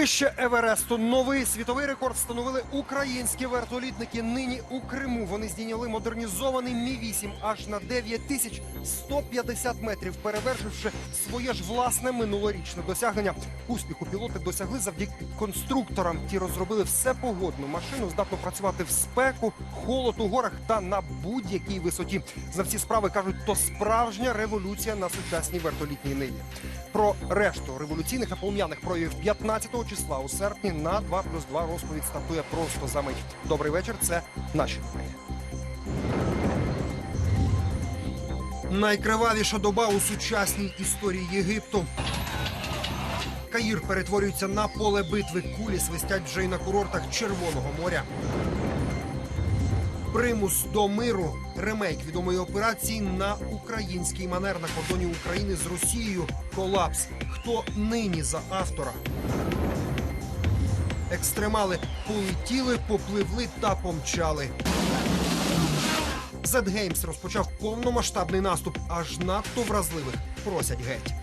Вище Евересту новий світовий рекорд встановили українські вертолітники. Нині у Криму вони здійняли модернізований Мі 8 аж на 9150 метрів, перевершивши своє ж власне минулорічне досягнення. Успіху пілоти досягли завдяки конструкторам. Ті розробили все погодну машину, здатну працювати в спеку, холод у горах та на будь-якій висоті. Знавці справи кажуть, то справжня революція на сучасній вертолітній нині. Про решту революційних та полум'яних проявів 15 числа у серпні на 2 плюс 2 розповідь стартує просто за мить. Добрий вечір. Це наші новини. Найкривавіша доба у сучасній історії Єгипту. Каїр перетворюється на поле битви. Кулі свистять вже й на курортах Червоного моря. Примус до миру ремейк відомої операції на український манер на кордоні України з Росією. Колапс. Хто нині за автора? Екстремали полетіли, попливли та помчали. Zed Games розпочав повномасштабний наступ, аж надто вразливих просять геть.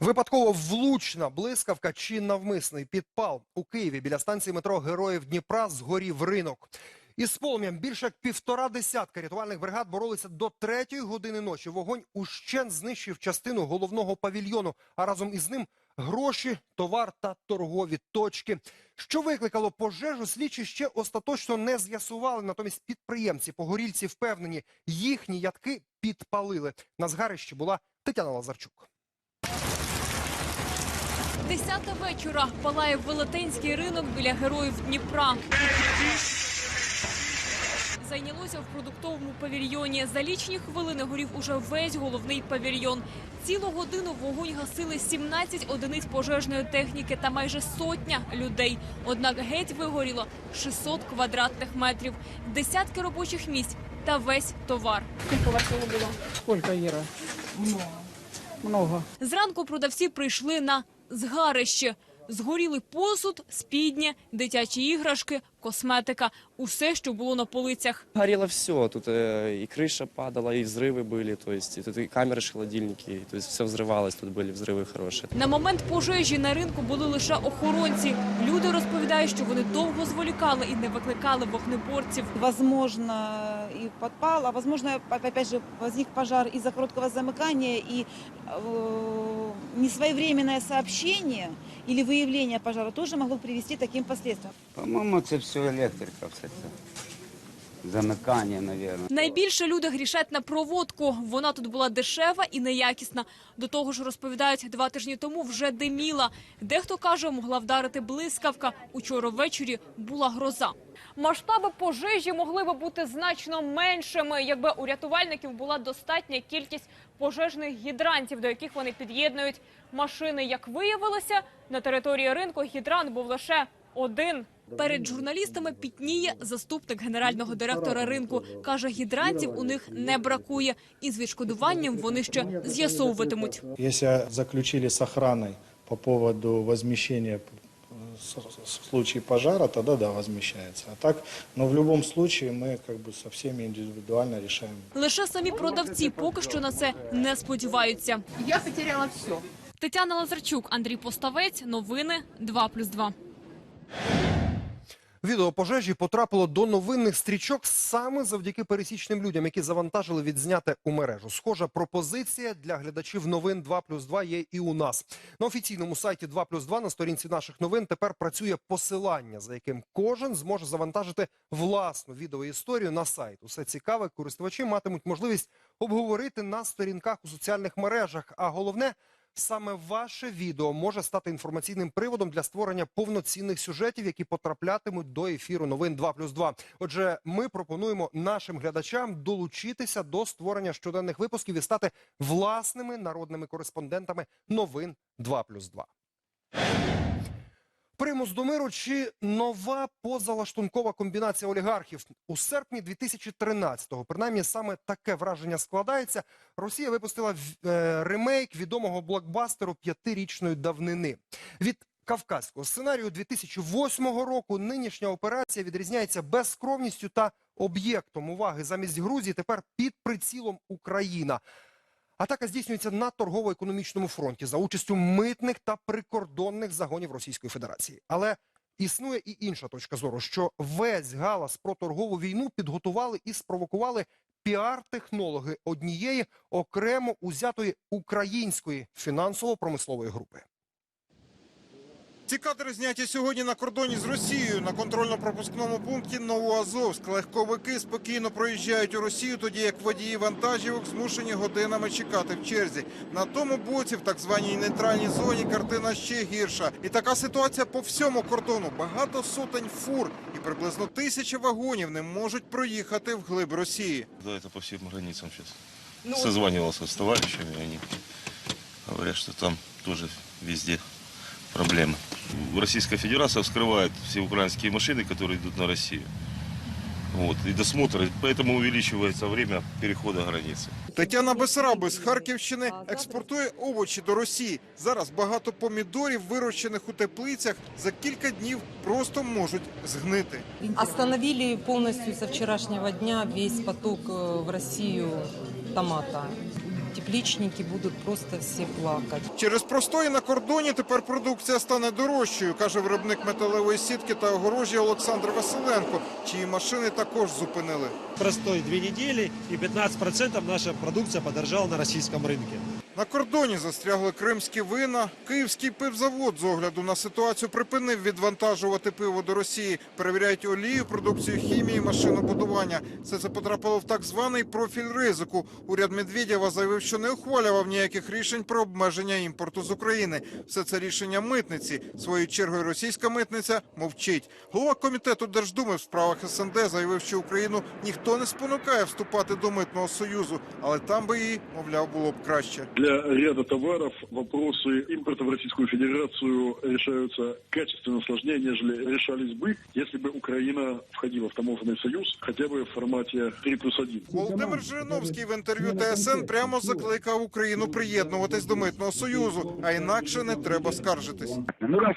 Випадково влучна блискавка чи навмисний підпал у Києві біля станції метро Героїв Дніпра згорів ринок. Із полум'ям більше як півтора десятка рятувальних бригад боролися до третьої години ночі. Вогонь ущен знищив частину головного павільйону, а разом із ним гроші, товар та торгові точки. Що викликало пожежу, слідчі ще остаточно не з'ясували. Натомість підприємці погорільці впевнені, їхні ядки підпалили. На згарищі була Тетяна Лазарчук. Десята вечора палає велетенський ринок біля героїв Дніпра. Зайнялося в продуктовому павільйоні. За лічні хвилини горів уже весь головний павільйон. Цілу годину вогонь гасили 17 одиниць пожежної техніки та майже сотня людей. Однак геть вигоріло 600 квадратних метрів, десятки робочих місць та весь товар. Сколько, Ира? Много. Много. Зранку продавці прийшли на згарище. Згоріли посуд, спідня, дитячі іграшки, косметика усе, що було на полицях. Горело все. Тут э, и крыша падала, и взрывы были. То есть и тут и камеры, и холодильники. То есть все взрывалось, тут были взрывы хорошие. На момент пожежі на ринку були лише охоронці. Люди розповідають, що вони довго зволікали і не викликали вогнеборців. Возможно, и подпал, а возможно, опять же, возник пожар из-за короткого замыкания и э, несвоевременное сообщение или выявление пожара тоже могло привести к таким последствиям. По-моєму, це все електрика, все це. Замикання, мабуть. Найбільше люди грішать на проводку. Вона тут була дешева і неякісна. До того ж, розповідають, два тижні тому вже диміла. Дехто каже, могла вдарити блискавка. Учора ввечері була гроза. Масштаби пожежі могли би бути значно меншими, якби у рятувальників була достатня кількість пожежних гідрантів, до яких вони під'єднують машини. Як виявилося, на території ринку гідрант був лише один. Перед журналістами пітніє заступник генерального директора ринку. Каже, гідрантів у них не бракує, і з відшкодуванням вони ще з'ясовуватимуть. Если заключили с охраной по поводу возмещения э, с- с- в случае пожара, тогда да, возмещается. А так, но в любом случае мы как бы со всеми индивидуально решаем. Лише самі продавці поки що на це не сподіваються. Я потеряла все. Тетяна Лазарчук, Андрій Поставець. Новини 2+,2. Відео пожежі потрапило до новинних стрічок саме завдяки пересічним людям, які завантажили відзняте у мережу. Схожа пропозиція для глядачів новин 2 плюс 2 є і у нас. На офіційному сайті 2 плюс 2 на сторінці наших новин тепер працює посилання, за яким кожен зможе завантажити власну відеоісторію на сайт. Усе цікаве, користувачі матимуть можливість обговорити на сторінках у соціальних мережах. А головне – Саме ваше відео може стати інформаційним приводом для створення повноцінних сюжетів, які потраплятимуть до ефіру новин 2 плюс 2. Отже, ми пропонуємо нашим глядачам долучитися до створення щоденних випусків і стати власними народними кореспондентами новин 2 плюс 2. Примус до миру чи нова позалаштункова комбінація олігархів у серпні 2013-го, принаймні саме таке враження складається. Росія випустила е, ремейк відомого блокбастеру п'ятирічної давнини. Від кавказького сценарію 2008 року нинішня операція відрізняється безскровністю та об'єктом уваги замість Грузії тепер під прицілом Україна. Атака здійснюється на торгово-економічному фронті за участю митних та прикордонних загонів Російської Федерації. Але існує і інша точка зору, що весь галас про торгову війну підготували і спровокували піар-технологи однієї окремо узятої української фінансово-промислової групи. Ці кадри зняті сьогодні на кордоні з Росією на контрольно-пропускному пункті Новоазовськ. Легковики спокійно проїжджають у Росію, тоді як водії вантажівок змушені годинами чекати в черзі. На тому боці, в так званій нейтральній зоні, картина ще гірша. І така ситуація по всьому кордону. Багато сотень фур і приблизно тисяча вагонів не можуть проїхати вглиб Росії. Да, это по всем границам сейчас. Созванивался с товарищами, и они говорят, что там тоже везде проблемы. Российская Федерация вскрывает все украинские машины, которые идут на Россию. Вот, и досмотр, и поэтому увеличивается время перехода границы. Тетяна Бесараби з Харківщини експортує овочі до Росії. Зараз багато помідорів, вирощених у теплицях, за кілька днів просто можуть згнити. Остановили полностью со вчерашнего дня весь поток э, в Россию томата. Тепличники будуть просто всі плакати. Через простої на кордоні тепер продукція стане дорожчою, каже виробник металевої сітки та огорожі Олександр Василенко, чиї машини також зупинили. простой дві неділі і 15% наша продукція подорожала на російському рынке. На кордоні застрягли кримські вина. Київський пивзавод з огляду на ситуацію припинив відвантажувати пиво до Росії. Перевіряють олію, продукцію хімії, машинобудування. Все це потрапило в так званий профіль ризику. Уряд Медведєва заявив, що не ухвалював ніяких рішень про обмеження імпорту з України. Все це рішення митниці. Своєю чергою російська митниця мовчить. Голова комітету Держдуми в справах СНД заявив, що Україну ніхто не спонукає вступати до митного союзу, але там би їй, мовляв, було б краще Для ряда товаров вопросы импорта в Российскую Федерацию решаются качественно сложнее, нежели решались бы, если бы Украина входила в таможенный союз хотя бы в формате 3 плюс 1. Володимир Жириновський в інтерв'ю ТСН прямо закликав Україну приєднуватись до митного союзу, а інакше не треба скаржитись. Ну, раз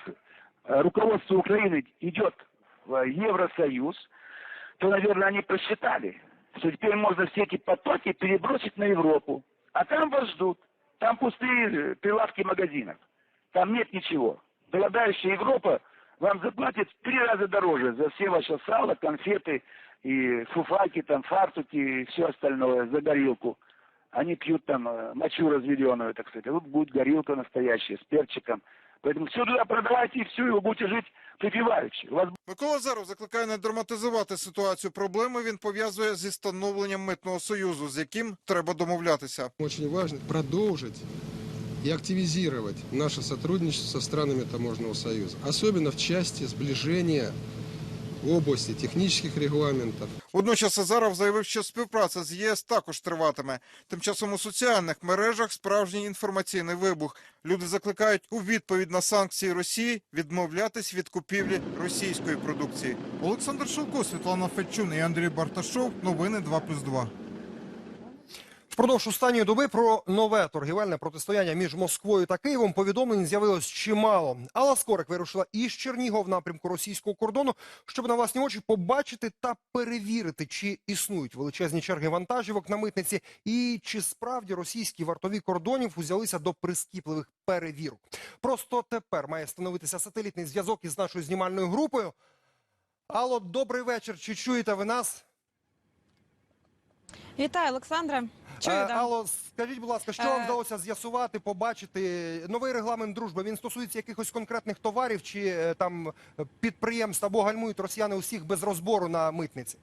э, руководство Украины идет в Евросоюз, то, наверное, они просчитали, что теперь можно все эти потоки перебросить на Европу. А там вас ждут. Там пустые э, прилавки магазинов. Там нет ничего. Голодающая Европа вам заплатит в три раза дороже за все ваше сало, конфеты и фуфайки, там, фартуки и все остальное за горилку. Они пьют там э, мочу разведенную, так сказать. А тут будет горилка настоящая с перчиком. Поэтому все туда продавайте и все, и вы будете жить припеваючи. У вас Микола Заров закликає не драматизувати ситуацію. Проблеми він пов'язує зі становленням митного союзу, з яким треба домовлятися. Очень важливо продовжити и активизировать наше сотрудничество со странами Таможенного союза, особенно в части сближения в області технічних регламентов, Водночас Азаров заявив, що співпраця з ЄС також триватиме. Тим часом у соціальних мережах справжній інформаційний вибух. Люди закликають у відповідь на санкції Росії відмовлятись від купівлі російської продукції. Олександр Шелко, Світлана Федчун і Андрій Барташов. Новини 2+,2. Впродовж останньої доби про нове торгівельне протистояння між Москвою та Києвом повідомлень з'явилось чимало. Алла Скорик вирушила із Чернігова в напрямку російського кордону, щоб на власні очі побачити та перевірити, чи існують величезні черги вантажівок на митниці, і чи справді російські вартові кордонів узялися до прискіпливих перевірок. Просто тепер має становитися сателітний зв'язок із нашою знімальною групою. Алло, добрий вечір. Чи чуєте ви нас? Вітаю, Олександре. Чую, Е, да. Алло, скажіть, будь ласка, що вам Е. вдалося з'ясувати, побачити новий регламент дружби? Він стосується якихось конкретних товарів чи е, там підприємств або гальмують росіяни усіх без розбору на митниці?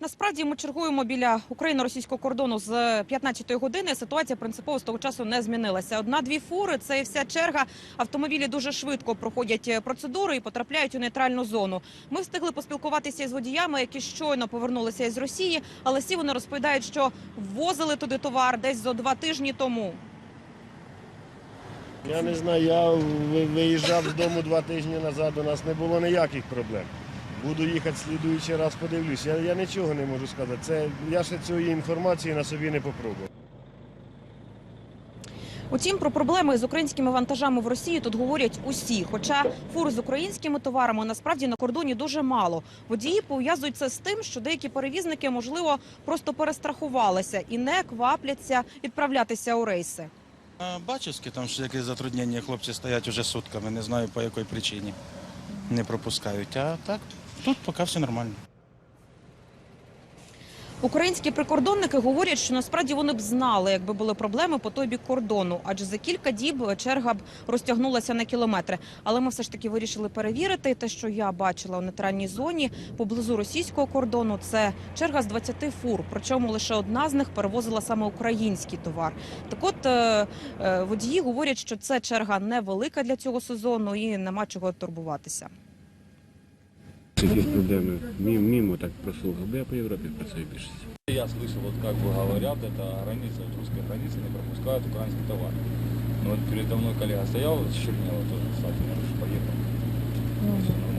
Насправді ми чергуємо біля україно-російського кордону з 15-ї години. Ситуація принципово з того часу не змінилася. Одна-дві фури це і вся черга. Автомобілі дуже швидко проходять е, процедури і потрапляють у нейтральну зону. Ми встигли поспілкуватися із водіями, які щойно повернулися із Росії, але всі вони розповідають, що ввозили туди товар десь зо два тижні тому. Я не знаю, я виїжджав з дому два тижні назад, у нас не було ніяких проблем. Буду їхати слідуючий раз, подивлюсь. Я, я нічого не можу сказати. Це, я ще цієї інформації на собі не попробував. Утім, про проблеми з українськими вантажами в Росії тут говорять усі. Хоча фур з українськими товарами насправді на кордоні дуже мало. Водії пов'язують це з тим, що деякі перевізники, можливо, просто перестрахувалися і не квапляться відправлятися у рейси. На Бачівській там ж якесь затруднення, хлопці стоять уже сутками, не знаю по якій причині. Не пропускають. А так, тут поки все нормально. Українські прикордонники говорять, що насправді вони б знали, якби були проблеми по той бік кордону, адже за кілька діб черга б розтягнулася на кілометри. Але ми все ж таки вирішили перевірити те, що я бачила у нейтральній зоні поблизу російського кордону. Це черга з 20 фур. Причому лише одна з них перевозила саме український товар. Так, от е, е, водії говорять, що це черга невелика для цього сезону і нема чого турбуватися. Какие проблемы? Мимо, мимо так прослухал. Да я по Европе працюю більшість. Я слышал, вот как бы говорят, это граница, вот русская граница, не пропускают украинский товар. Но вот передо мной коллега стоял, с Чернила тоже, кстати, я же поехал. Все нормально.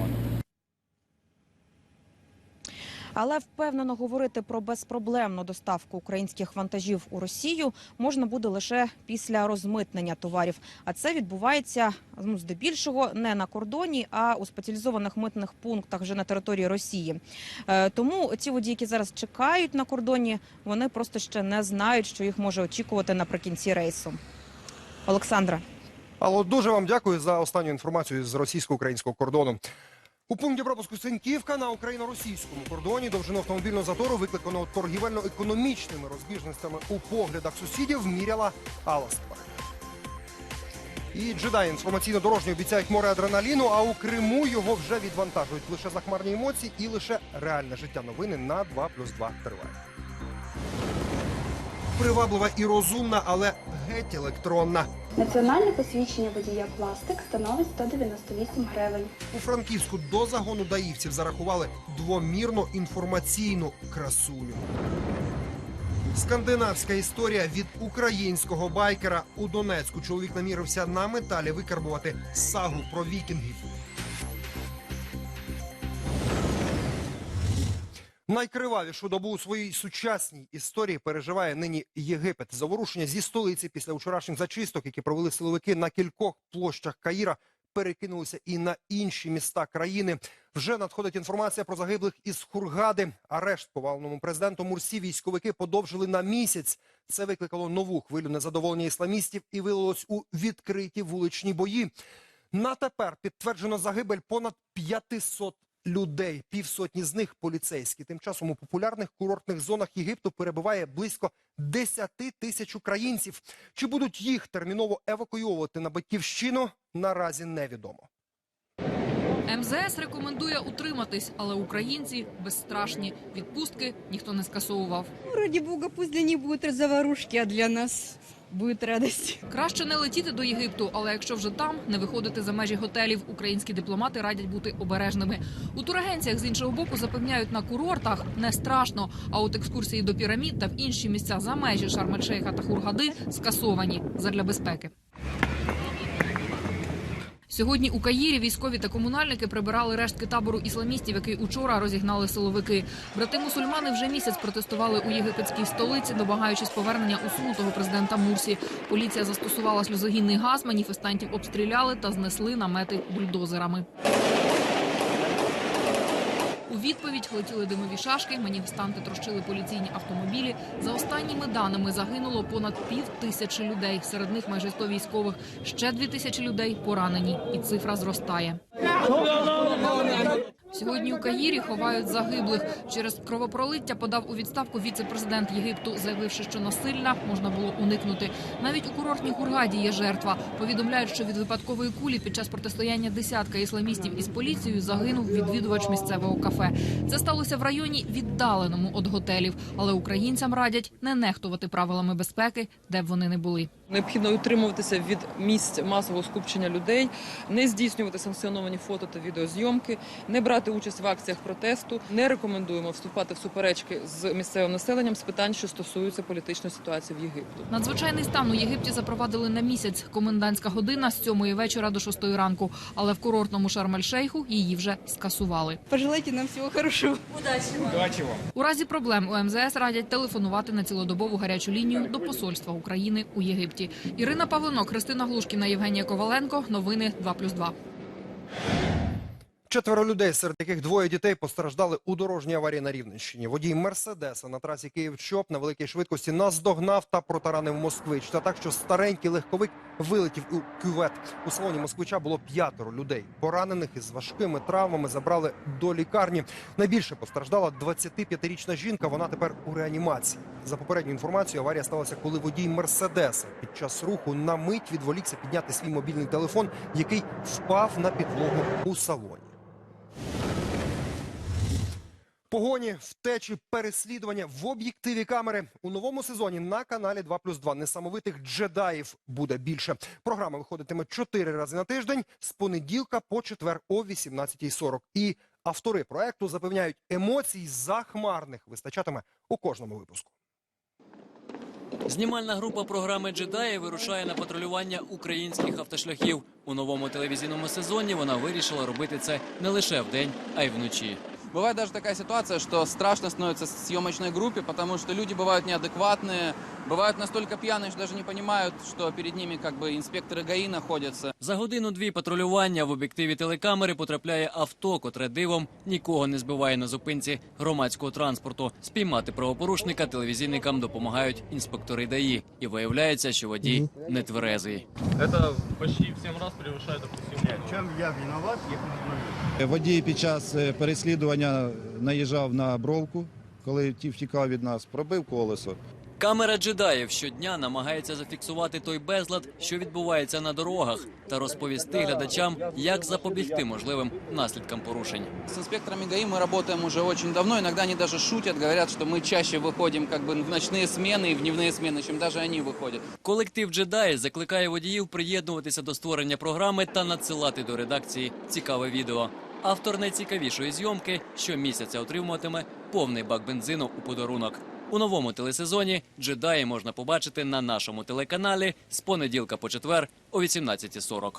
Але впевнено говорити про безпроблемну доставку українських вантажів у Росію можна буде лише після розмитнення товарів. А це відбувається ну, здебільшого не на кордоні, а у спеціалізованих митних пунктах вже на території Росії. Е, Тому ці водії, які зараз чекають на кордоні, вони просто ще не знають, що їх може очікувати наприкінці рейсу. Олександра. Алло, дуже вам дякую за останню інформацію з російсько-українського кордону. У пункті пропуску Синьківка на україно-російському кордоні довжину автомобільного затору, викликаного торгівельно-економічними розбіжностями у поглядах сусідів, міряла Алла І джедаї інформаційно-дорожні обіцяють море адреналіну, а у Криму його вже відвантажують. Лише захмарні емоції і лише реальне життя. Новини на 2 плюс 2 триває. Приваблива і розумна, але геть електронна. Національне посвідчення водія пластик становить 198 гривень. У Франківську до загону даївців зарахували двомірну інформаційну красуню. Скандинавська історія від українського байкера у Донецьку. Чоловік намірився на металі викарбувати сагу про вікінгів. Найкривавішу добу у своїй сучасній історії переживає нині Єгипет. Заворушення зі столиці після вчорашніх зачисток, які провели силовики на кількох площах Каїра, перекинулися і на інші міста країни. Вже надходить інформація про загиблих із Хургади. Арешт поваленому президенту Мурсі військовики подовжили на місяць. Це викликало нову хвилю незадоволення ісламістів і вилилось у відкриті вуличні бої. На тепер підтверджено загибель понад 500 людей. Півсотні з них поліцейські. Тим часом у популярних курортних зонах Єгипту перебуває близько 10 тисяч українців. Чи будуть їх терміново евакуйовувати на батьківщину, наразі невідомо. МЗС рекомендує утриматись, але українці безстрашні. Відпустки ніхто не скасовував. Ради бога, пусть для них будут заварушки, а для нас будет радость. Краще не летіти до Єгипту, але якщо вже там, не виходити за межі готелів. Українські дипломати радять бути обережними. У турагенціях з іншого боку запевняють на курортах не страшно. А от екскурсії до пірамід та в інші місця за межі Шарм-ель-Шейха та Хургади скасовані задля безпеки. Сьогодні у Каїрі військові та комунальники прибирали рештки табору ісламістів, який учора розігнали силовики. Брати мусульмани вже місяць протестували у єгипетській столиці, домагаючись повернення усунутого президента Мурсі. Поліція застосувала сльозогінний газ, маніфестантів обстріляли та знесли намети бульдозерами. Відповідь летіли димові шашки, маніфестанти трощили поліційні автомобілі. За останніми даними загинуло понад пів тисячі людей. Серед них майже 100 військових. Ще дві тисячі людей поранені, і цифра зростає. Сьогодні у Каїрі ховають загиблих. Через кровопролиття подав у відставку віце-президент Єгипту, заявивши, що насилля можна було уникнути. Навіть у курортній Хургаді є жертва. Повідомляють, що від випадкової кулі під час протистояння десятка ісламістів із поліцією загинув відвідувач місцевого кафе. Це сталося в районі віддаленому від готелів, але українцям радять не нехтувати правилами безпеки, де б вони не були. Необхідно утримуватися від місць масового скупчення людей, не здійснювати санкціоновані фото та відеозйомки, не брати участь в акціях протесту. Не рекомендуємо вступати в суперечки з місцевим населенням з питань, що стосуються політичної ситуації в Єгипту. Надзвичайний стан у Єгипті запровадили на місяць. Комендантська година з 7 вечора до 6 ранку. Але в курортному Шарм-ель-Шейху її вже скасували. Пожелайте нам всего хорошего. Удачи. У разі проблем у МЗС радять телефонувати на цілодобову гарячу лінію до посольства України у Єгипті. Смерті. Ірина Павлинок, Христина Глушкіна, Євгенія Коваленко. Новини 2+,2. Четверо людей, серед яких двоє дітей постраждали у дорожній аварії на Рівненщині. Водій Мерседеса на трасі Київ-Чоп на великій швидкості наздогнав та протаранив москвич. Та так, що старенький легковик вилетів у кювет. У салоні москвича було п'ятеро людей. Поранених із важкими травмами забрали до лікарні. Найбільше постраждала 25-річна жінка. Вона тепер у реанімації. За попередньою інформацією, аварія сталася, коли водій Мерседеса під час руху на мить відволікся підняти свій мобільний телефон, який впав на підлогу у салоні. Погоні, втечі, переслідування в об'єктиві камери у новому сезоні на каналі 2+,2 несамовитих джедаїв буде більше. Програма виходитиме чотири рази на тиждень з понеділка по четвер о 18.40. І автори проекту запевняють, емоцій захмарних вистачатиме у кожному випуску. Знімальна група програми «Джедаї» вирушає на патрулювання українських автошляхів. У новому телевізійному сезоні вона вирішила робити це не лише вдень, а й вночі. Бывает даже такая ситуация, что страшно становится съемочной группе, потому что люди бывают неадекватные, бывают настолько пьяные, что даже не понимают, что перед ними как бы инспекторы ГАИ находятся. За годину-дві патрулювання в об'єктиві телекамери потрапляє авто, котре дивом нікого не збиває на зупинці громадського транспорту. Спіймати правопорушника телевізійникам допомагають інспектори ДАІ. І виявляється, що водій нетверезий. Это почти в 7 раз превышает допустимую. Чем я виноват, я Водій під час е, переслідування наїжджав на бровку, коли ті втікав від нас, пробив колесо. Камера джедаїв щодня намагається зафіксувати той безлад, що відбувається на дорогах, та розповісти глядачам, як запобігти можливим наслідкам порушень. С инспекторами ГАИ мы работаем уже очень давно. Иногда они даже шутят, говорят, что мы чаще выходим как бы в ночные смены и в дневные смены, чем даже они выходят. Колектив джедаї закликає водіїв приєднуватися до створення програми та надсилати до редакції цікаве відео. Автор найцікавішої зйомки щомісяця отримуватиме повний бак бензину у подарунок. У новому телесезоні джедаї можна побачити на нашому телеканалі з понеділка по четвер о 18.40.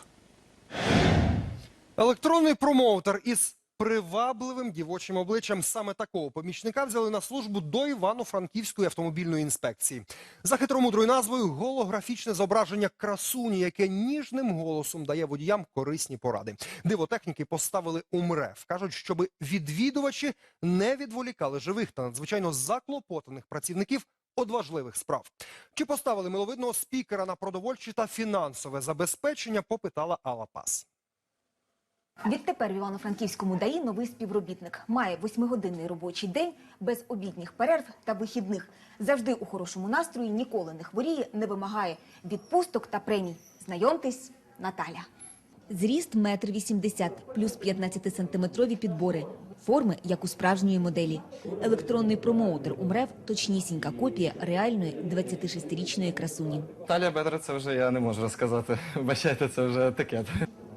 Електронний промоутер із привабливим дівочим обличчям саме такого помічника взяли на службу до Івано-Франківської автомобільної інспекції. За хитромудрою назвою голографічне зображення красуні, яке ніжним голосом дає водіям корисні поради. Дивотехніки поставили у МРЕФ. Кажуть, щоб відвідувачі не відволікали живих та надзвичайно заклопотаних працівників од важливих справ. Чи поставили миловидного спікера на продовольче та фінансове забезпечення, попитала Алла Пас. Відтепер в Івано-Франківському ДАІ новий співробітник має восьмигодинний робочий день без обідніх перерв та вихідних. Завжди у хорошому настрої, ніколи не хворіє, не вимагає відпусток та премій. Знайомтесь, Наталя. Зріст метр вісімдесят, плюс 15-сантиметрові підбори. Форми, як у справжньої моделі. Електронний промоутер у МРЕВ – точнісінька копія реальної 26-річної красуні. Талія Бедра це вже я не можу розказати. Бачайте, це вже таке.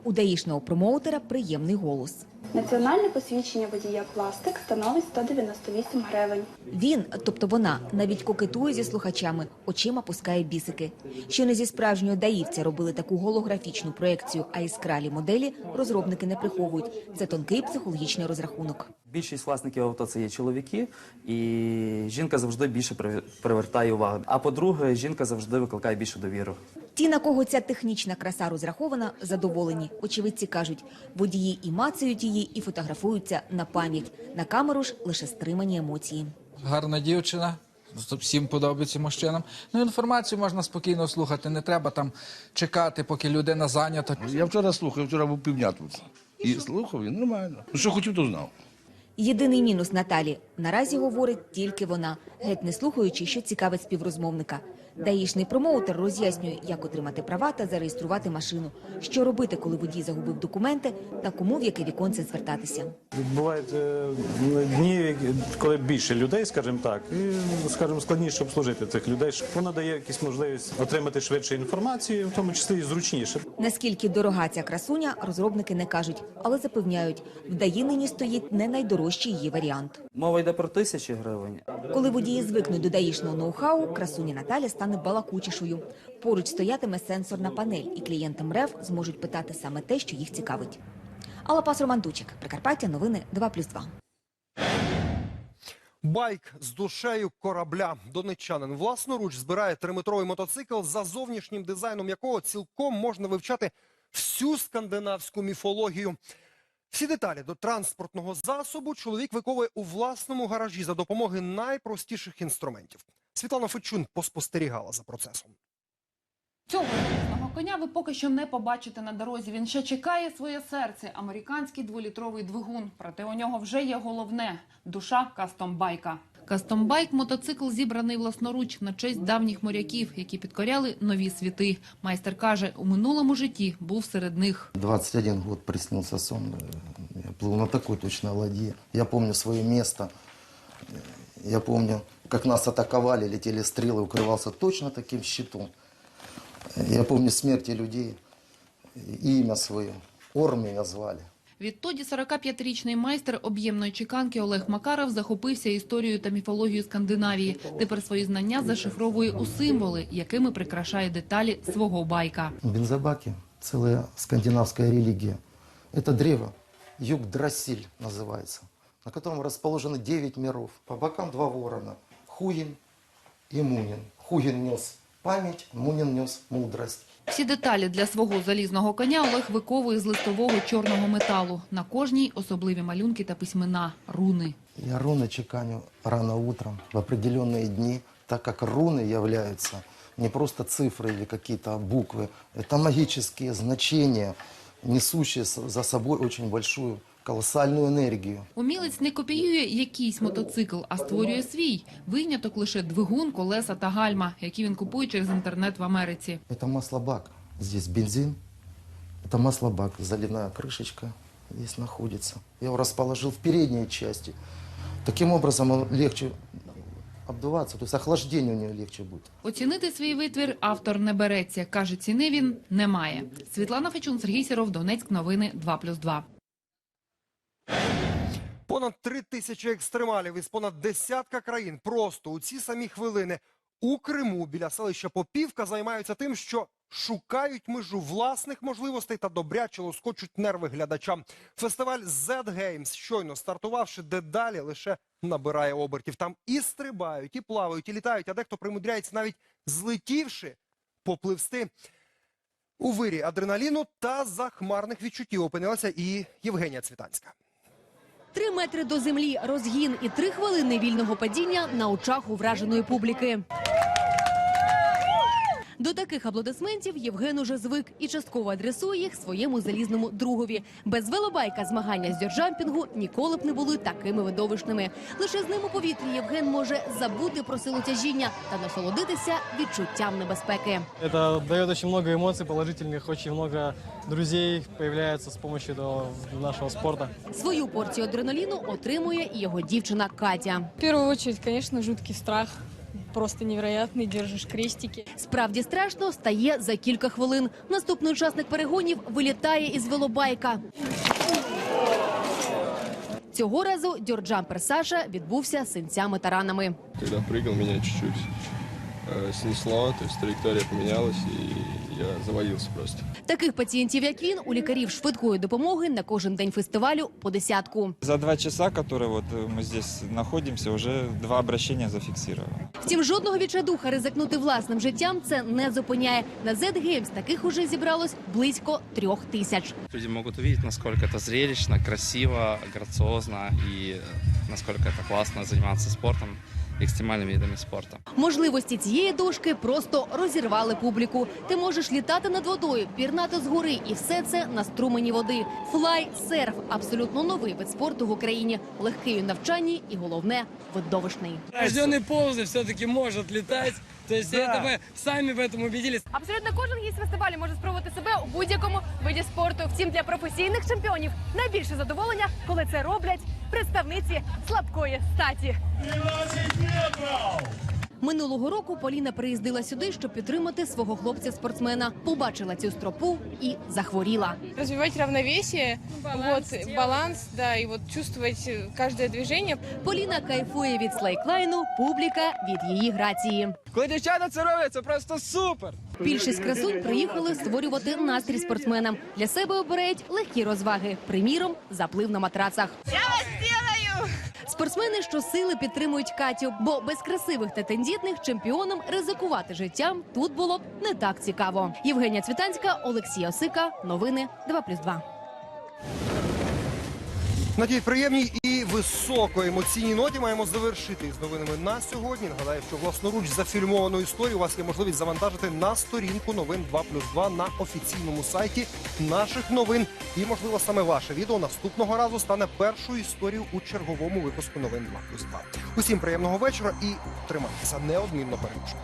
У даїшного промоутера приємний голос. Національне посвідчення водія пластик становить 198 гривень. Він, тобто вона, навіть кокетує зі слухачами, очима пускає бісики. Що не зі справжнього даївця робили таку голографічну проекцію, а яскраві моделі розробники не приховують. Це тонкий психологічний розрахунок. Більшість власників авто це є чоловіки, і жінка завжди більше привертає увагу. А по-друге, жінка завжди викликає більше довіру. Ті, на кого ця технічна краса розрахована, задоволені. Очевидці кажуть, водії і мацають її, і фотографуються на пам'ять. На камеру ж лише стримані емоції. гарна дівчина. Всім подобається мужчинам. Ну, інформацію можна спокійно слухати, не треба там чекати, поки людина зайнята. Я вчора слухав, вчора був півдня тут. І слухав, і нормально. Ну, що хотів, то знав. Єдиний мінус Наталі наразі говорить тільки вона, геть не слухаючи, що цікавить співрозмовника. Даїшний промоутер роз'яснює, як отримати права та зареєструвати машину, що робити, коли водій загубив документи, та кому в яке віконце звертатися. Бувають е, дні, коли більше людей, скажімо так, і скажімо, складніше обслужити цих людей. Воно дає якісь можливість отримати швидше інформацію, в тому числі і зручніше. Наскільки дорога ця красуня, розробники не кажуть, але запевняють, в нині стоїть не найдорожчий її варіант. Мова йде про тисячі гривень. Коли водії звикнуть до даїшного ноу-хау, красуня Наталя стане балакучішою. Поруч стоятиме сенсорна панель, і клієнти МРЕВ зможуть питати саме те, що їх цікавить. Алла Пас Романтучик, Прикарпаття, новини 2+,2. Байк з душею корабля. Донеччанин власноруч збирає триметровий мотоцикл, за зовнішнім дизайном якого цілком можна вивчати всю скандинавську міфологію. Всі деталі до транспортного засобу чоловік виковує у власному гаражі за допомоги найпростіших інструментів. Світлана Фечун поспостерігала за процесом. Цього залізного коня ви поки що не побачите на дорозі. Він ще чекає своє серце. Американський дволітровий двигун. Проте у нього вже є головне душа кастомбайка. Кастомбайк – мотоцикл, зібраний власноруч на честь давніх моряків, які підкоряли нові світи. Майстер каже, у минулому житті був серед них. 21 год приснился сон. э, Я плыл на такой точно ладье. Я помню свое место. Э, Я помню, как нас атаковали, летели стрелы, укрывался точно таким щитом. Э, Я помню смерти людей, э, имя свое. Ор меня звали. Відтоді 45-річний майстер об'ємної чеканки Олег Макаров захопився історією та міфологією Скандинавії. Тепер свої знання зашифровує у символи, якими прикрашає деталі свого байка. Бензобаки – целая скандинавская религия. Это древо, Юг-Драсиль называется, на котором расположены 9 миров. По бокам два ворона – Хуин и Мунин. Хуин нес память, Мунин нес мудрость. Всі деталі для свого залізного коня Олег виковує з листового чорного металу. На кожній особливі малюнки та письмена – руни. Я руны чеканю рано утром в определенные дни, так как руны являются не просто цифры или какие-то буквы, это магические значения, несущие с- за собой очень большую колоссальную энергию. Умілець не копіює якийсь мотоцикл, а створює свій. Виняток лише двигун, колеса та гальма, які він купує через інтернет в Америці. Это маслобак. Здесь бензин, это маслобак, заливная крышечка здесь находится. Я его расположил в передней части. Таким образом он легче обдуваться, то есть охлаждение у него легче будет. Оцінити свій витвір автор не береться. Каже, ціни він не має. Світлана Фечун, Сергій Сіров, Донецьк, новини 2+,2. Понад три тисячі екстремалів із понад десятка країн просто у ці самі хвилини у Криму біля селища Попівка займаються тим, що шукають межу власних можливостей та добряче лоскочуть нерви глядачам. Фестиваль Z Games, щойно стартувавши, дедалі лише набирає обертів. Там і стрибають, і плавають, і літають, а дехто примудряється навіть злетівши попливсти. У вирі адреналіну та захмарних відчуттів опинилася і Євгенія Цвітанська. Три метри до землі, розгін і три хвилини вільного падіння на очах у враженої публіки. До таких аплодисментів Євген уже звик і частково адресує їх своєму залізному другові. Без велобайка змагання з дьорджампінгу ніколи б не були такими видовищними. Лише з ним у повітрі Євген може забути про силу тяжіння та насолодитися відчуттям небезпеки. Это дает очень много эмоций положительных, очень много друзей появляется с помощью этого нашего спорта. Свою порцію адреналіну отримує і його дівчина Катя. В первую очередь, конечно, жуткий страх. Просто невероятный, держишь крестики. Справді страшно стає за кілька хвилин. Наступний учасник перегонів вилітає із велобайка. Цього разу дьорджампер Саша відбувся синцями та ранами. Когда прыгал, меня чуть-чуть э, снесло, то есть траектория поменялась, и я завалился просто. Таких пацієнтів, як він, у лікарів швидкої допомоги на кожен день фестивалю по десятку. За два часа, которые вот э, мы здесь находимся, уже два обращения зафиксировано. Втім, жодного відчайдуха ризикнути власним життям це не зупиняє. На Z Games таких уже зібралось близько трьох тисяч. Люди могут увидеть, насколько это зрелищно, красиво, грациозно и э, насколько это классно заниматься спортом, экстремальными видами спорта. Можливості цієї дошки просто розірвали публіку. Ти можеш літати над водою, пірнати з гори, і все це на струмені води. Флай серф абсолютно новий вид спорту в Україні, легкий у навчанні і головне видовищний. Рожденный ползай все-таки может летать. То есть это мы сами в этом убедились. Абсолютно кожен гість фестивалю може спробувати себе у будь-якому виді спорту. Втім, для професійних чемпіонів найбільше задоволення, коли це роблять представниці слабкої статі. Минулого року Поліна приїздила сюди, щоб підтримати свого хлопця-спортсмена. Побачила цю стропу і захворіла. Развивать равновесие, вот баланс, да, и вот чувствовать э, каждое. Поліна кайфує від слайклайну, публіка від її грації. Коли дівчата це роблять, це просто супер. Більшість красунь приїхали створювати настрій спортсменам. Для себе обирають легкі розваги. Приміром, заплив на матрацах. Я вас! Спортсмени щосили підтримують Катю, бо без красивих та тендітних чемпіонам ризикувати життям тут було б не так цікаво. Євгенія Цвітанська, Олексій Осика. Новини 2+,2. На тій приємній і високоемоційній ноті маємо завершити із новинами на сьогодні. Нагадаю, що власноруч зафільмовану історію у вас є можливість завантажити на сторінку новин 2 плюс 2 на офіційному сайті наших новин. І, можливо, саме ваше відео наступного разу стане першою історією у черговому випуску новин 2 плюс 2. Усім приємного вечора і тримайтеся неодмінно переможемо.